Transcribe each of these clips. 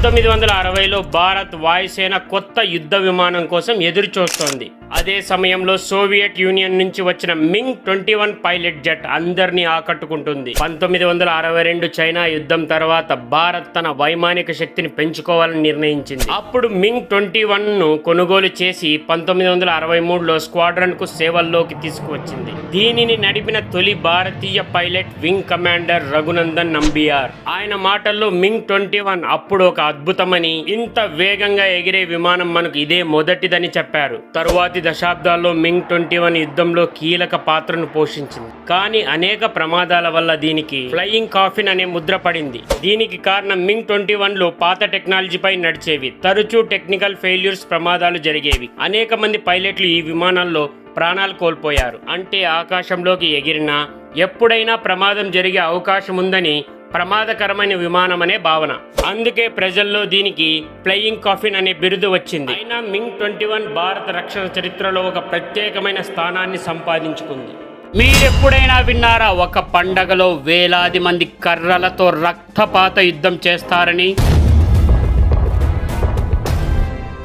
పంతొమ్మిది వందల అరవైలో భారత్ వాయుసేన కొత్త యుద్ధ విమానం కోసం ఎదురు చూస్తోంది అదే సమయంలో సోవియట్ యూనియన్ నుంచి వచ్చిన MiG twenty one pilot jet అందరినీ ఆకట్టుకుంటుంది. పంతొమ్మిది వందల అరవై రెండు చైనా యుద్ధం తర్వాత భారత్ తన వైమానిక శక్తిని పెంచుకోవాలని నిర్ణయించింది. అప్పుడు మింగ్ ట్వంటీ వన్ను కొనుగోలు చేసి పంతొమ్మిది వందల అరవై మూడులో స్క్వాడ్రన్కు సేవల్లోకి తీసుకువచ్చింది. దీనిని నడిపిన తొలి భారతీయ pilot wing commander Raghunandan Nambiar. ఆయన మాటల్లో మింగ్ ట్వంటీ వన్ అప్పుడు ఒక అద్భుతమని ఇంత వేగంగా ఎగిరే విమానం మనకు ఇదే మొదటిదని చెప్పారు. తరువాతి దశాబ్దాల్లో మింగ్ ట్వంటీ వన్ యుద్ధంలో కీలక పాత్రను పోషించింది. కానీ అనేక ప్రమాదాల వల్ల దీనికి ఫ్లయింగ్ కాఫిన్ అనే ముద్ర పడింది. దీనికి కారణం మింగ్ ట్వంటీ వన్లో పాత టెక్నాలజీపై నడిచేవి. తరచూ టెక్నికల్ ఫెయిల్యూర్స్ ప్రమాదాలు జరిగేవి. అనేక మంది పైలట్లు ఈ విమానాల్లో ప్రాణాలు కోల్పోయారు. అంటే ఆకాశంలోకి ఎగిరినా ఎప్పుడైనా ప్రమాదం జరిగే అవకాశం ఉందని ప్రమాదకరమైన విమానం అనే భావన. అందుకే ప్రజల్లో దీనికి ఫ్లయింగ్ కాఫిన్ అనే బిరుదు వచ్చింది. అయినా మింగ్ ట్వంటీ వన్ భారత రక్షణ చరిత్రలో ఒక ప్రత్యేకమైన స్థానాన్ని సంపాదించుకుంది. మీరెప్పుడైనా విన్నారా ఒక పండగలో వేలాది మంది కర్రలతో రక్తపాత యుద్ధం చేస్తారని?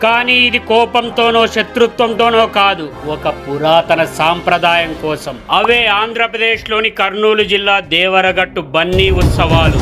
కానీ ఇది కోపంతోనో శత్రుత్వంతోనో కాదు. ఒక పురాతన సాంప్రదాయం కోసం. అవే ఆంధ్రప్రదేశ్లోని కర్నూలు జిల్లా దేవరగట్టు బన్నీ ఉత్సవాలు.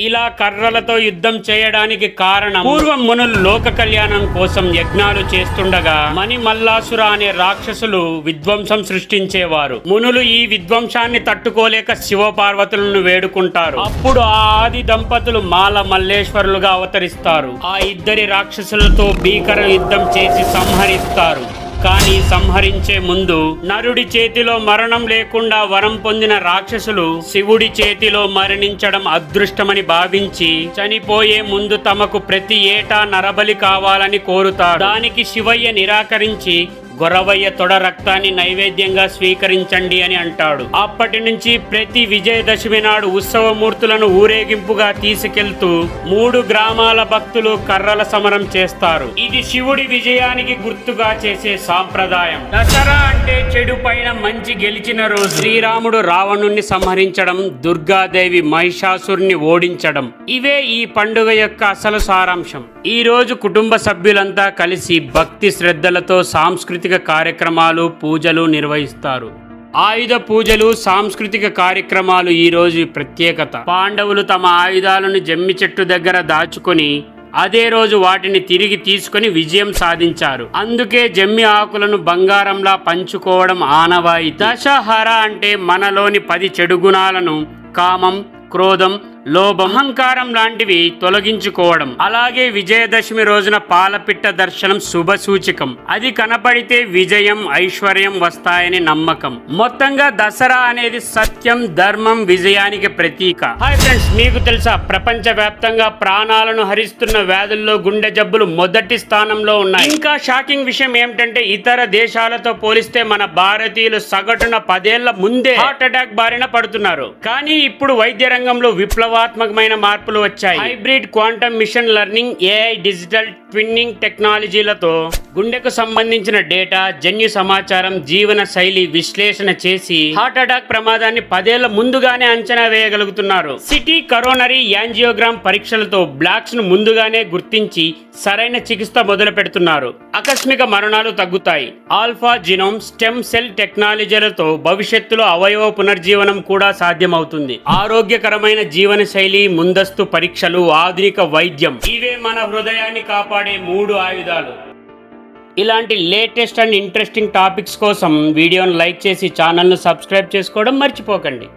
ఇలా కర్రలతో యుద్ధం చేయడానికి కారణం పూర్వం మునులు లోక కళ్యాణం కోసం యజ్ఞాలు చేస్తుండగా మణి మల్లాసుర అనే రాక్షసులు విధ్వంసం సృష్టించేవారు. మునులు ఈ విధ్వంసాన్ని తట్టుకోలేక శివపార్వతులను వేడుకుంటారు. అప్పుడు ఆ ఆది దంపతులు మాల మల్లేశ్వరులుగా అవతరిస్తారు. ఆ ఇద్దరి రాక్షసులతో భీకర యుద్ధం చేసి సంహరిస్తారు. కానీ సంహరించే ముందు నరుడి చేతిలో మరణం లేకుండా వరం పొందిన రాక్షసులు శివుడి చేతిలో మరణించడం అదృష్టమని భావించి చనిపోయే ముందు తమకు ప్రతి ఏటా నరబలి కావాలని కోరుతారు. దానికి శివయ్య నిరాకరించి గొరవయ్య తొడ రక్తాన్ని నైవేద్యంగా స్వీకరించండి అని అంటాడు. అప్పటి నుంచి ప్రతి విజయదశమి నాడు ఉత్సవమూర్తులను ఊరేగింపుగా తీసుకెళ్తూ మూడు గ్రామాల భక్తులు కర్రల సమరం చేస్తారు. ఇది శివుడి విజయానికి గుర్తుగా చేసే సాంప్రదాయం. దసరా అంటే చెడు పైన మంచి గెలిచిన రోజు. శ్రీరాముడు రావణుణ్ణి సంహరించడం దుర్గాదేవి మహిషాసురుని ఓడించడం ఇవే ఈ పండుగ యొక్క అసలు సారాంశం. ఈ రోజు కుటుంబ సభ్యులంతా కలిసి భక్తి శ్రద్ధలతో సాంస్కృతిక కార్యక్రమాలు పూజలు నిర్వహిస్తారు. ఆయుధ పూజలు సాంస్కృతిక కార్యక్రమాలు ఈ రోజు ప్రత్యేకత. పాండవులు తమ ఆయుధాలను జమ్మి చెట్టు దగ్గర దాచుకొని అదే రోజు వాటిని తిరిగి తీసుకొని విజయం సాధించారు. అందుకే జమ్మి ఆకులను బంగారంలా పంచుకోవడం ఆనవాయి దశహర అంటే మనలోని పది చెడు గుణాలను కామం క్రోధం లోభం అహంకారం లాంటివి తొలగించుకోవడం. అలాగే విజయదశమి రోజున పాలపిట్ట దర్శనం శుభ సూచకం అది కనపడితే విజయం ఐశ్వర్యం వస్తాయని నమ్మకం. మొత్తంగా దసరా అనేది సత్యం ధర్మం విజయానికి ప్రతీక. హాయ్ ఫ్రెండ్స్ మీకు తెలుసా? ప్రపంచ వ్యాప్తంగా ప్రాణాలను హరిస్తున్న వ్యాధుల్లో గుండె జబ్బులు మొదటి స్థానంలో ఉన్నాయి. ఇంకా షాకింగ్ విషయం ఏమిటంటే ఇతర దేశాలతో పోలిస్తే మన భారతీయులు సగటున పదేళ్ళ ముందే హార్ట్ అటాక్ బారిన పడుతున్నారు. కానీ ఇప్పుడు వైద్య రంగంలో విప్లవాత్మకమైన మార్పులు వచ్చాయి. Hybrid quantum machine learning AI digital twinning టెక్నాలజీలతో గుండెకు సంబంధించిన డేటా జన్యు సమాచారం జీవన శైలి విశ్లేషణ చేసి హార్ట్ అటాక్ ప్రమాదాన్ని పదేళ్ళ ముందుగానే అంచనా వేయగలుగుతున్నారు. సిటీ కరోనరీ యాంజియోగ్రామ్ పరీక్షలతో బ్లాక్స్ను ముందుగానే గుర్తించి సరైన చికిత్స మొదలు పెడుతున్నారు ఆకస్మిక మరణాలు తగ్గుతాయి. ఆల్ఫా జినోమ్ స్టెమ్ సెల్ టెక్నాలజీలతో భవిష్యత్తులో అవయవ పునర్జీవనం కూడా సాధ్యమవుతుంది. ఆరోగ్యకరమైన జీవన శైలి ముందస్తు పరీక్షలు ఆధునిక వైద్యం ఇవే మన హృదయాన్ని కాపాడు మూడు ఆయుధాలు. ఇలాంటి లేటెస్ట్ అండ్ ఇంట్రెస్టింగ్ టాపిక్స్ కోసం వీడియోను లైక్ చేసి ఛానల్ను సబ్స్క్రైబ్ చేసుకోవడం మర్చిపోకండి.